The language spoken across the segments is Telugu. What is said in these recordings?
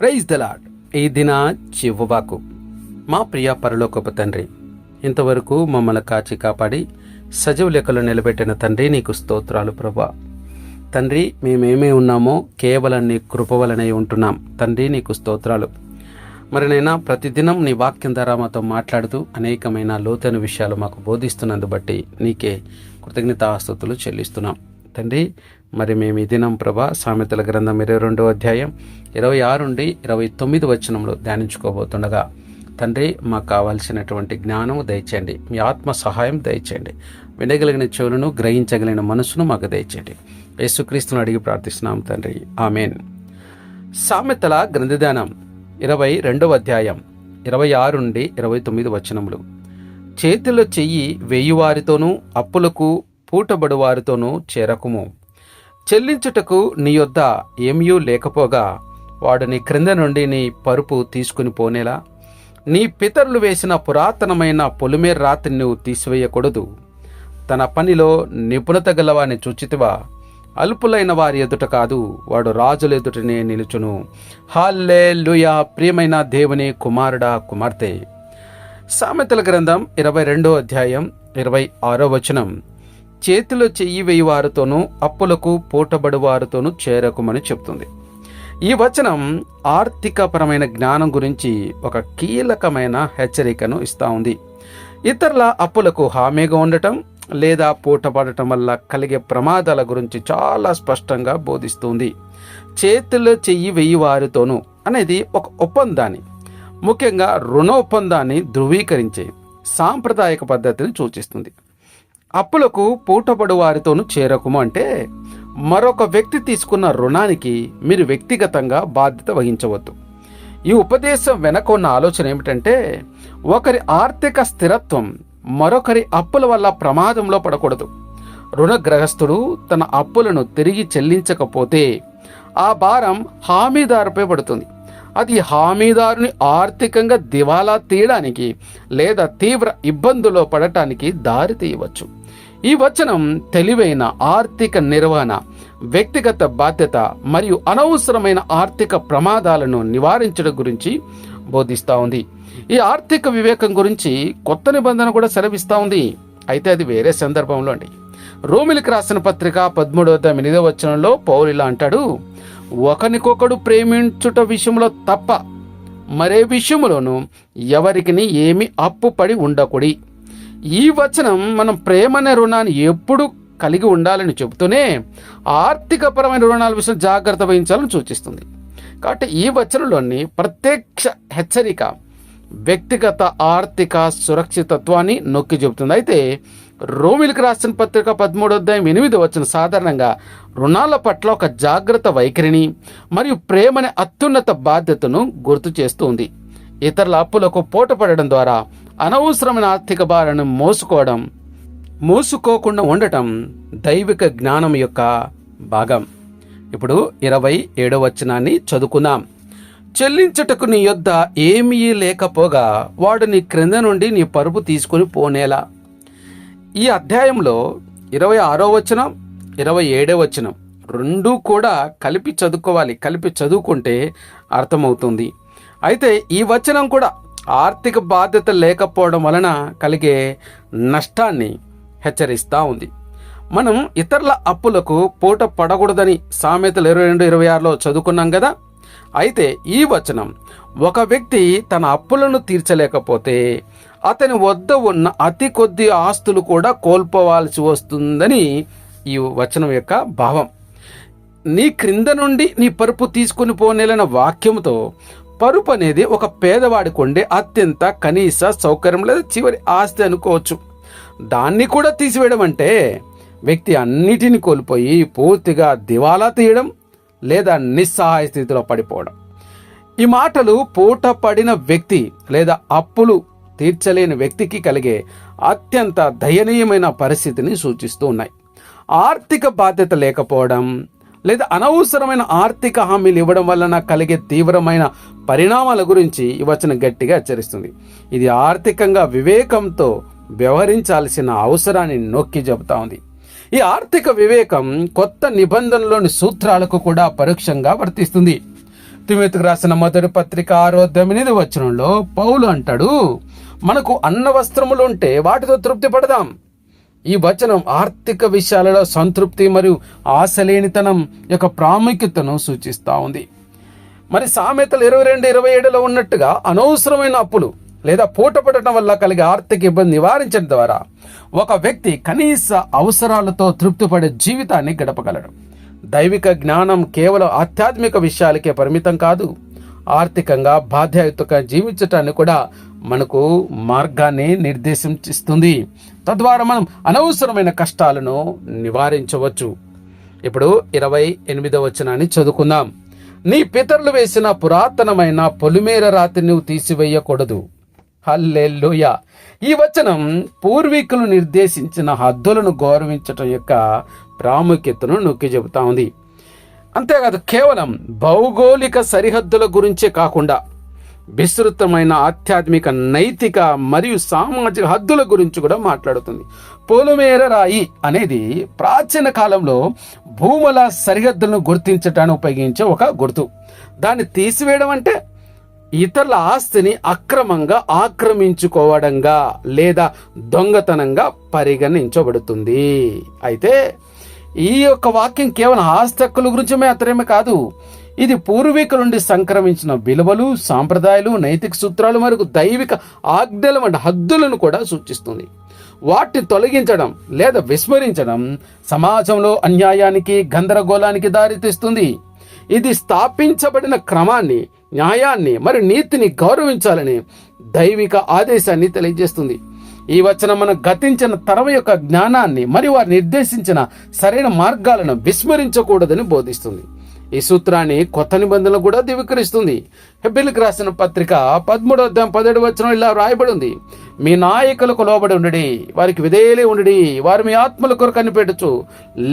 ప్రైజ్ దలాడ్ ఈ దిన చివ్వబాకు మా ప్రియ పరలోకపు తండ్రి ఇంతవరకు మమ్మల్ని కాచి కాపాడి సజీవ లెక్కలు నిలబెట్టిన తండ్రి నీకు స్తోత్రాలు ప్రభా. తండ్రి మేమేమే ఉన్నామో కేవలం నీ కృప వలనే ఉంటున్నాం. తండ్రి నీకు స్తోత్రాలు. మరి నైనా ప్రతిదినం నీ వాక్యం ద్వారా మాతో మాట్లాడుతూ అనేకమైన లోతైన విషయాలు మాకు బోధిస్తున్నందు బట్టి నీకే కృతజ్ఞతాస్తుతులు చెల్లిస్తున్నాం. తండ్రి మరి మేము ఈ దినం ప్రభా సామెతల గ్రంథం ఇరవై రెండో అధ్యాయం ఇరవై ఆరు నుండి ఇరవై తొమ్మిది వచనంలో ధ్యానించుకోబోతుండగా తండ్రి మాకు కావాల్సినటువంటి జ్ఞానం దయచేయండి. మీ ఆత్మ సహాయం దయచేయండి. వినగలిగిన చెవులను గ్రహించగలిగిన మనసును మాకు దయచేయండి. యేసుక్రీస్తును అడిగి ప్రార్థిస్తున్నాం తండ్రి. ఆమెన్. సామెతల గ్రంథధ్యానం ఇరవై రెండవ అధ్యాయం ఇరవై ఆరు నుండి ఇరవై తొమ్మిది వచనములు. చేతిలో చెయ్యి వేయువారితోనూ అప్పులకు పూటబడువారితోనూ చేరకుము. చెల్లించుటకు నీ యొద్ద ఏమీ లేకపోగా వాడు నీ క్రింద నుండి నీ పరుపు తీసుకుని పోనేలా? నీ పితరులు వేసిన పురాతనమైన పొలిమేర రాత్రి నువ్వు తీసివేయకూడదు. తన పనిలో నిపుణత గలవాని చూచితివా? అల్పులైన వారి ఎదుట కాదు వాడు రాజుల ఎదుటనే నిలుచును. హాల్లే లుయా ప్రియమైన దేవుని కుమారుడా కుమార్తె! సామెతల గ్రంథం ఇరవై రెండో అధ్యాయం ఇరవై ఆరో వచనం. చేతిలో చెయ్యి వేయివారితోనూ అప్పులకు పూటబడి వారితోనూ చేరకుమని చెప్తుంది. ఈ వచనం ఆర్థికపరమైన జ్ఞానం గురించి ఒక కీలకమైన హెచ్చరికను ఇస్తూ ఉంది. ఇతరుల అప్పులకు హామీగా ఉండటం లేదా పూటపడటం వల్ల కలిగే ప్రమాదాల గురించి చాలా స్పష్టంగా బోధిస్తుంది. చేతిలో చెయ్యి వెయ్యి వారితోనూ అనేది ఒక ఒప్పందాన్ని ముఖ్యంగా రుణ ఒప్పందాన్ని ధృవీకరించే సాంప్రదాయక పద్ధతిని సూచిస్తుంది. అప్పులకు పూటపడు వారితోనూ చేరకుము అంటే మరొక వ్యక్తి తీసుకున్న రుణానికి మీరు వ్యక్తిగతంగా బాధ్యత వహించవద్దు. ఈ ఉపదేశం వెనక ఉన్న ఆలోచన ఏమిటంటే ఒకరి ఆర్థిక స్థిరత్వం మరొకరి అప్పుల వల్ల ప్రమాదంలో పడకూడదు. రుణగ్రహస్థుడు తన అప్పులను తిరిగి చెల్లించకపోతే ఆ భారం హామీదారుపై పడుతుంది. అది హామీదారుని ఆర్థికంగా దివాలా తీయడానికి లేదా తీవ్ర ఇబ్బందుల్లో పడటానికి దారి తీయవచ్చు. ఈ వచనం తెలివైన ఆర్థిక నిర్వహణ వ్యక్తిగత బాధ్యత మరియు అనవసరమైన ఆర్థిక ప్రమాదాలను నివారించడం గురించి బోధిస్తూ ఉంది. ఈ ఆర్థిక వివేకం గురించి కొత్త నిబంధన కూడా సెలవిస్తూ ఉంది. అయితే అది వేరే సందర్భంలో అండి. రోమిలికి రాసిన పత్రిక పదమూడవ ఎనిమిదవ వచనంలో పౌలు ఇలా అంటాడు ఒకరికొకడు ప్రేమించుట విషయంలో తప్ప మరే విషయంలోనూ ఎవరికి ఏమి అప్పుపడి ఉండకూడి. ఈ వచనం మనం ప్రేమనే రుణాన్ని ఎప్పుడు కలిగి ఉండాలని చెబుతూనే ఆర్థికపరమైన రుణాల విషయం జాగ్రత్త వహించాలని సూచిస్తుంది. కాబట్టి ఈ వచనంలోని ప్రత్యక్ష హెచ్చరిక వ్యక్తిగత ఆర్థిక సురక్షితత్వాన్ని నొక్కి చెబుతుంది. అయితే రోమిలికి రాసిన పత్రిక పదమూడు అధ్యాయం ఎనిమిది వచ్చిన సాధారణంగా రుణాల పట్ల ఒక జాగ్రత్త వైఖరిని మరియు ప్రేమని అత్యున్నత బాధ్యతను గుర్తు చేస్తుంది ఇతరుల అప్పులకు పోటపడడం ద్వారా అనవసరమైన ఆర్థిక భారాన్ని మోసుకోవడం మోసుకోకుండా ఉండటం దైవిక జ్ఞానం యొక్క భాగం. ఇప్పుడు ఇరవై ఏడవ వచనాన్ని చదువుకుందాం. చెల్లించుటకు నీ యొద్ద ఏమీ లేకపోగా వాడు నీ క్రింద నుండి నీ పరుపు తీసుకుని పోనేలా. ఈ అధ్యాయంలో ఇరవై ఆరో వచనం ఇరవై ఏడో వచనం రెండూ కూడా కలిపి చదువుకోవాలి. కలిపి చదువుకుంటే అర్థమవుతుంది. అయితే ఈ వచనం కూడా ఆర్థిక బాధ్యత లేకపోవడం వలన కలిగే నష్టాన్ని హెచ్చరిస్తూ ఉంది. మనం ఇతరుల అప్పులకు పూట పడకూడదని సామెతలు ఇరవై రెండు ఇరవై ఆరులో చదువుకున్నాం కదా? అయితే ఈ వచనం ఒక వ్యక్తి తన అప్పులను తీర్చలేకపోతే అతని వద్ద ఉన్న అతి కొద్ది ఆస్తులు కూడా కోల్పోవాల్సి వస్తుందని ఈ వచనం యొక్క భావం. నీ క్రింద నుండి నీ పరుపు తీసుకుని పోనేలన్న వాక్యంతో పరుపు అనేది ఒక పేదవాడికి ఉండే అత్యంత కనీస సౌకర్యం లేదా చివరి ఆస్తి అనుకోవచ్చు. దాన్ని కూడా తీసివేయడం అంటే వ్యక్తి అన్నిటిని కోల్పోయి పూర్తిగా దివాలా తీయడం లేదా నిస్సహాయ స్థితిలో పడిపోవడం. ఈ మాటలు పూట పడిన వ్యక్తి లేదా అప్పులు తీర్చలేని వ్యక్తికి కలిగే అత్యంత దయనీయమైన పరిస్థితిని సూచిస్తూ ఉన్నాయి. ఆర్థిక బాధ్యత లేకపోవడం లేదా అనవసరమైన ఆర్థిక హామీలు ఇవ్వడం వలన కలిగే తీవ్రమైన పరిణామాల గురించి ఈ వచనం గట్టిగా హెచ్చరిస్తుంది. ఇది ఆర్థికంగా వివేకంతో వ్యవహరించాల్సిన అవసరాన్ని నొక్కి చెబుతా ఉంది. ఈ ఆర్థిక వివేకం కొత్త నిబంధనలోని సూత్రాలకు కూడా పరోక్షంగా వర్తిస్తుంది. తిమితికి రాసిన మొదటి పత్రిక ఆరో ఎనిమిది వచనంలో పౌలు అంటాడు మనకు అన్న వస్త్రములు ఉంటే వాటితో తృప్తి పడదాం. ఈ వచనం ఆర్థిక విషయాలలో సంతృప్తి మరియు ఆశలేనితనం యొక్క ప్రాముఖ్యతను సూచిస్తూ ఉంది. మరి సామెతలు ఇరవై రెండు ఇరవై ఏడులో ఉన్నట్టుగా అనవసరమైన అప్పులు లేదా పూటపడటం వల్ల కలిగే ఆర్థిక ఇబ్బంది నివారించడం ద్వారా ఒక వ్యక్తి కనీస అవసరాలతో తృప్తిపడే జీవితాన్ని గడపగలడు. దైవిక జ్ఞానం కేవలం ఆధ్యాత్మిక విషయాలకే పరిమితం కాదు ఆర్థికంగా బాధ్యతగా జీవించటాన్ని కూడా మనకు మార్గాన్ని నిర్దేశిస్తుంది తద్వారా మనం అనవసరమైన కష్టాలను నివారించవచ్చు. ఇప్పుడు ఇరవై ఎనిమిదవ వచనాన్ని చదువుకుందాం. నీ పితరులు వేసిన పురాతనమైన పొలిమేర రాతి నువ్వు తీసివేయకూడదు. హల్లెల్లుయ ఈ వచనం పూర్వీకులు నిర్దేశించిన హద్దులను గౌరవించటం యొక్క ప్రాముఖ్యతను నొక్కి చెబుతా ఉంది. అంతేకాదు కేవలం భౌగోళిక సరిహద్దుల గురించే కాకుండా విస్తృతమైన ఆధ్యాత్మిక నైతిక మరియు సామాజిక హద్దుల గురించి కూడా మాట్లాడుతుంది. పోలుమేర రాయి అనేది ప్రాచీన కాలంలో భూముల సరిహద్దులను గుర్తించడానికి ఉపయోగించే ఒక గుర్తు. దాన్ని తీసివేయడం అంటే ఇతరుల ఆస్తిని అక్రమంగా ఆక్రమించుకోవడంగా లేదా దొంగతనంగా పరిగణించబడుతుంది. అయితే ఈ యొక్క వాక్యం కేవలం ఆస్తి హక్కుల గురించి మాత్రమే కాదు ఇది పూర్వీకుల నుండి సంక్రమించిన విలువలు సాంప్రదాయాలు నైతిక సూత్రాలు మరియు దైవిక ఆజ్ఞల వంటి హద్దులను కూడా సూచిస్తుంది. వాటిని తొలగించడం లేదా విస్మరించడం సమాజంలో అన్యాయానికి గందరగోళానికి దారితీస్తుంది. ఇది స్థాపించబడిన క్రమాన్ని న్యాయాన్ని మరియు నీతిని గౌరవించాలని దైవిక ఆదేశాన్ని తెలియజేస్తుంది. ఈ వచనం మనం గతించిన తరం యొక్క జ్ఞానాన్ని మరియు వారు నిర్దేశించిన సరైన మార్గాలను విస్మరించకూడదని బోధిస్తుంది. ఈ సూత్రాన్ని కొత్త నిబంధనలు కూడా ధృవీకరిస్తుంది. హెబ్బిల్కి రాసిన పత్రిక పదమూడవ అధ్యాయం పదిహేడు ఇలా రాయబడి ఉంది మీ నాయకులకు లోబడి ఉండడి వారికి విధేయులే ఉండడి వారు మీ ఆత్మల కొరకు కనిపెట్టచ్చు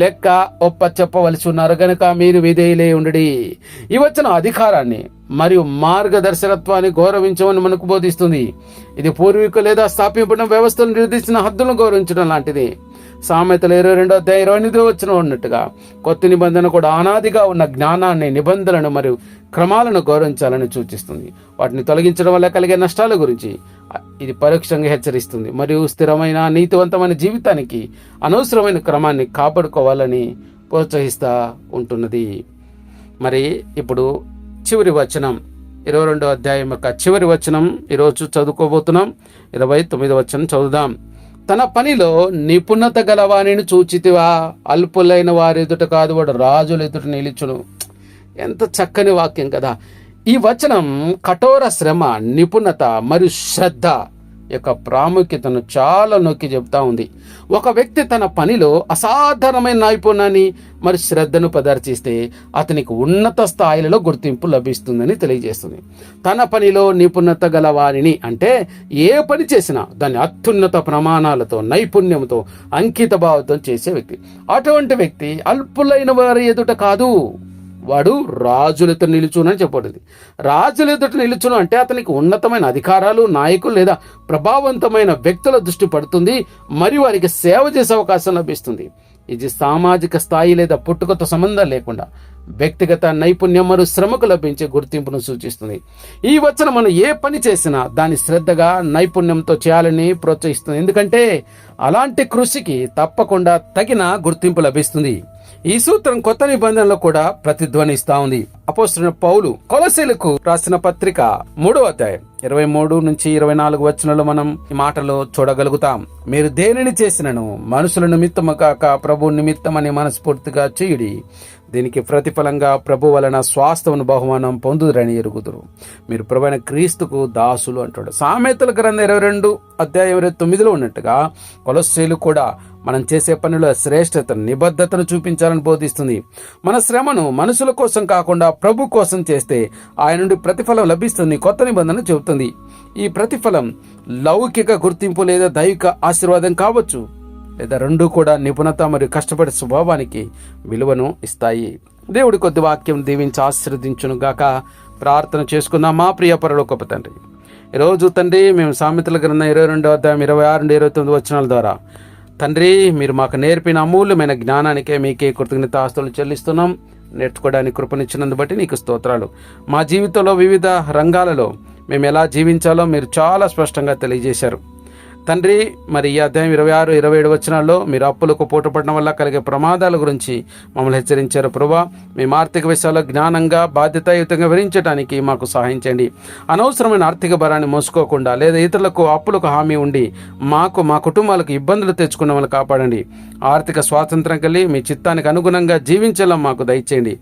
లెక్క ఒప్ప చెప్పవలసి ఉన్నారు గనుక మీరు విధేయులే ఉండడి. ఈ వచ్చిన అధికారాన్ని మరియు మార్గదర్శకత్వాన్ని గౌరవించమని మనకు బోధిస్తుంది. ఇది పూర్వీకులు లేదా స్థాపింపబడిన వ్యవస్థను నిర్దేశించిన హద్దులను గౌరవించడం లాంటిది. సామెతలు ఇరవై రెండో అధ్యాయం ఇరవై ఎనిమిది వచ్చిన ఉన్నట్టుగా కొత్త నిబంధన కూడా అనాదిగా ఉన్న జ్ఞానాన్ని నిబంధనలను మరియు క్రమాలను గౌరవించాలని సూచిస్తుంది. వాటిని తొలగించడం వల్ల కలిగే నష్టాల గురించి ఇది పరోక్షంగా హెచ్చరిస్తుంది. మరియు స్థిరమైన నీతివంతమైన జీవితానికి అనవసరమైన క్రమాన్ని కాపాడుకోవాలని ప్రోత్సహిస్తూ ఉంటున్నది. మరి ఇప్పుడు చివరి వచనం ఇరవై రెండో అధ్యాయం యొక్క చివరి వచనం ఈరోజు చదువుకోబోతున్నాం. ఇరవై తొమ్మిదో వచనం చదువుదాం. తన పనిలో నిపుణత గలవాణిని చూచితివా? అల్పులైన వారి ఎదుట కాదు వాడు రాజుల ఎదుట నిలిచును. ఎంత చక్కని వాక్యం కదా. ఈ వచనం కఠోర శ్రమ నిపుణత మరియు శ్రద్ధ. యొక్క ప్రాముఖ్యతను చాలా నొక్కి చెబుతా ఉంది. ఒక వ్యక్తి తన పనిలో అసాధారణమైన నైపుణ్యాన్ని మరి శ్రద్ధను ప్రదర్శిస్తే అతనికి ఉన్నత స్థాయిలలో గుర్తింపు లభిస్తుందని తెలియజేస్తుంది. తన పనిలో నిపుణత గల వారిని అంటే ఏ పని చేసినా దాన్ని అత్యున్నత ప్రమాణాలతో నైపుణ్యంతో అంకిత భావంతో చేసే వ్యక్తి. అటువంటి వ్యక్తి అల్పులైన వారి ఎదుట కాదు. వాడు రాజులతో నిలుచునని చెప్పబడింది. రాజుల ఎదుట నిలుచును అంటే అతనికి ఉన్నతమైన అధికారాలు నాయకులు లేదా ప్రభావవంతమైన వ్యక్తుల దృష్టి పడుతుంది. మరియు వారికి సేవ చేసే అవకాశం లభిస్తుంది. ఇది సామాజిక స్థాయి లేదా పుట్టుకతో సంబంధం లేకుండా వ్యక్తిగత నైపుణ్యం మరియు శ్రమకు లభించే గుర్తింపును సూచిస్తుంది. ఈ వచనం మనం ఏ పని చేసినా దాన్ని శ్రద్ధగా నైపుణ్యంతో చేయాలని ప్రోత్సహిస్తుంది. ఎందుకంటే అలాంటి కృషికి తప్పకుండా తగిన గుర్తింపు లభిస్తుంది. ఈ సూత్రం కొత్త నిబంధనలో కూడా ప్రతిధ్వనిస్తా ఉంది. అపోస్తున్న పౌలు కొలసీలకు రాసిన పత్రిక మూడో అధ్యాయం ఇరవై మూడు నుంచి ఇరవై నాలుగు వచనంలో మనం ఈ మాటలో చూడగలుగుతాం. మీరు దేనిని చేసినను? మనుషుల నిమిత్తము కాక ప్రభు నిమిత్తమని మనస్ఫూర్తిగా చేయుడి. దీనికి ప్రతిఫలంగా ప్రభు వలన స్వాస్థమును బహుమానం పొందుదురని ఎరుగుదురు. మీరు ప్రభువైన క్రీస్తుకు దాసులు అంటాడు సామెతల గ్రంథం ఇరవై రెండు అధ్యాయం ఇరవై తొమ్మిదిలో ఉన్నట్టుగా కొలస్సేలు కూడా మనం చేసే పనిలో శ్రేష్టతను నిబద్ధతను చూపించాలని బోధిస్తుంది. మన శ్రమను మనుషుల కోసం కాకుండా ప్రభు కోసం చేస్తే ఆయన నుండి ప్రతిఫలం లభిస్తుంది కొత్త నిబంధన చెబుతుంది. ఈ ప్రతిఫలం లౌకిక గుర్తింపు లేదా దైవిక ఆశీర్వాదం కావచ్చు. లేదా రెండూ కూడా నిపుణత మరియు కష్టపడే స్వభావానికి విలువను ఇస్తాయి. దేవుడి కొద్ది వాక్యం దీవించి ఆశీర్వదించును గాక ప్రార్థన చేసుకుందాం. మా ప్రియ పరలోకపు తండ్రి ఈరోజు తండ్రి మేము సామెతల గ్రంథం ఇరవై రెండో అధ్యాయం ఇరవై ఆరు నుండి ఇరవై తొమ్మిది వచనాల ద్వారా తండ్రి మీరు మాకు నేర్పిన అమూల్యమైన జ్ఞానానికే మీకే కృతజ్ఞత ఆస్తులు చెల్లిస్తున్నాం. నేర్చుకోవడానికి కృపనిచ్చినందు బట్టి నీకు స్తోత్రాలు. మా జీవితంలో వివిధ రంగాలలో మేము ఎలా జీవించాలో మీరు చాలా స్పష్టంగా తెలియజేశారు. తండ్రి మరి ఈ అధ్యాయం ఇరవై ఆరు ఇరవై ఏడు వచనాల్లో మీరు అప్పులకు పూటపడడం వల్ల కలిగే ప్రమాదాల గురించి మమ్మల్ని హెచ్చరించారు ప్రభా. మేము ఆర్థిక విషయాల్లో జ్ఞానంగా బాధ్యతాయుతంగా వివరించడానికి మాకు సహాయం చేయండి. అనవసరమైన ఆర్థిక భారాన్ని మోసుకోకుండా లేదా ఇతరులకు అప్పులకు హామీ ఉండి మాకు మా కుటుంబాలకు ఇబ్బందులు తెచ్చుకున్న వాళ్ళని కాపాడండి. ఆర్థిక స్వాతంత్రం కలిగి మీ చిత్తానికి అనుగుణంగా జీవించేలా మాకు దయచేయండి.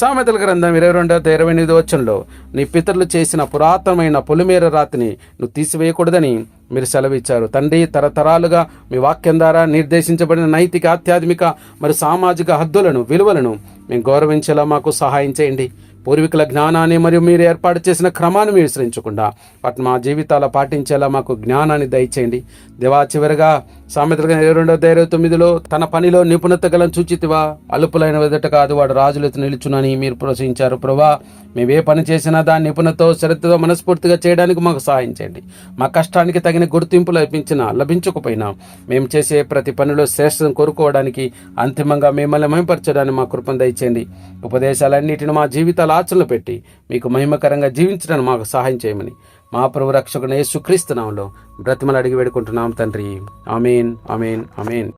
సామెతల గ్రంథం ఇరవై రెండవ ఇరవై ఎనిమిది వచ్చంలో నీ పితరులు చేసిన పురాతనమైన పొలిమేర రాతిని నువ్వు తీసివేయకూడదని మీరు సెలవిచ్చారు తండ్రి తరతరాలుగా మీ వాక్యం ద్వారా నిర్దేశించబడిన నైతిక ఆధ్యాత్మిక మరియు సామాజిక హద్దులను విలువలను మేము గౌరవించేలా మాకు సహాయం చేయండి. పూర్వీకుల జ్ఞానాన్ని మరియు మీరు ఏర్పాటు చేసిన క్రమాన్ని మీరు విశ్రించకుండా వాటిని మా జీవితాల పాటించేలా మాకు జ్ఞానాన్ని దయచేయండి. దేవా చివరిగా సామెతలుగా ఇరవై రెండవ ఇరవై తొమ్మిదిలో తన పనిలో నిపుణత గల చూచితివా? అలుపులైన వెదట కాదు వాడు రాజులతో నిలుచునని మీరు ప్రోత్సహించారు ప్రభా మేము ఏ పని చేసినా దాని నిపుణతో శ్రద్ధతో మనస్ఫూర్తిగా చేయడానికి మాకు సహాయం చేయండి. మా కష్టానికి తగిన గుర్తింపు లభించినా లభించకపోయినా మేము చేసే ప్రతి పనిలో శ్రేష్టం కోరుకోవడానికి అంతిమంగా మిమ్మల్ని మేంపరచడానికి మా కృపను దయచేయండి. ఉపదేశాలన్నిటిని మా జీవితాల ఆచరణలో పెట్టి మీకు మహిమకరంగా జీవించడానికి మాకు సహాయం చేయమని మా ప్రభు రక్షకుని యేసుక్రీస్తు నామంలో బ్రతిమలు అడిగి వేడుకుంటున్నాం తండ్రి. Amen amen amen.